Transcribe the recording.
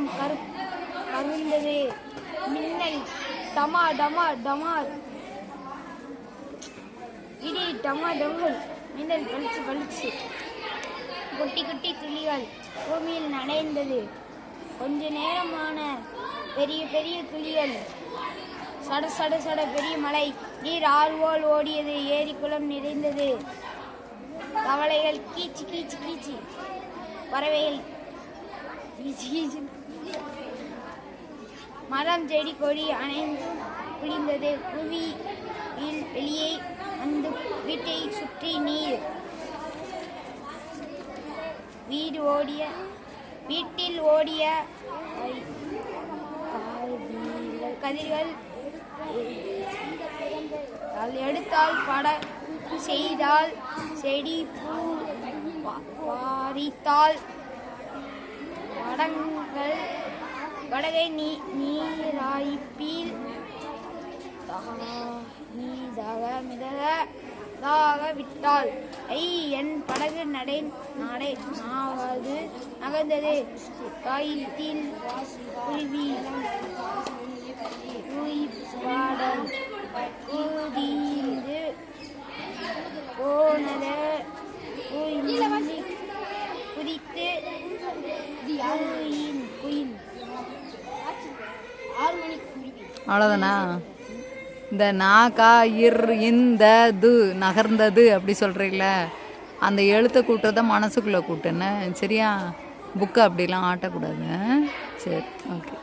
நேரம் கரு கருந்தது. மின்னல். டமா டமா டமார் இடி டமா டமல் மின்னல் பளிச்சு பளிச்சு குட்டி குட்டி துளிகள் பூமியில் நனைந்தது. கொஞ்ச நேரமான பெரிய பெரிய துளிகள். சட சட சட பெரிய மலை நீர் ஆர்வோல் ஓடியது. ஏரி குளம் நிறைந்தது. தவளைகள் கீச்சு கீச்சு கீச்சு. பறவைகள். கீச்சு கீச்சு மரம் செடி கொடி அணைந்து குடிந்தது புவியில் வெளியே வந்து வீட்டை சுற்றி நீர். வீடு ஓடிய வீட்டில் ஓடிய கதிர்கள் எடுத்தால் பட செய்தால் செடி பூ பா- பாரித்தால் வடங்கள் வடகை நீ நீராய்ப்பில் நீதாக மிதக தாக விட்டால். ஐ என் படகு நடை நடை நாவது நகர்ந்தது. காயத்தில் குருவி. அவ்வளோதானா இந்த நாக்கா இர் இந்த து நகர்ந்தது அப்படி சொல்கிறீங்கள அந்த எழுத்தை கூட்டுறத மனசுக்குள்ளே கூட்டுன்னு. சரியா? புக்கை அப்படிலாம் ஆட்டக்கூடாது. சரி ஓகே.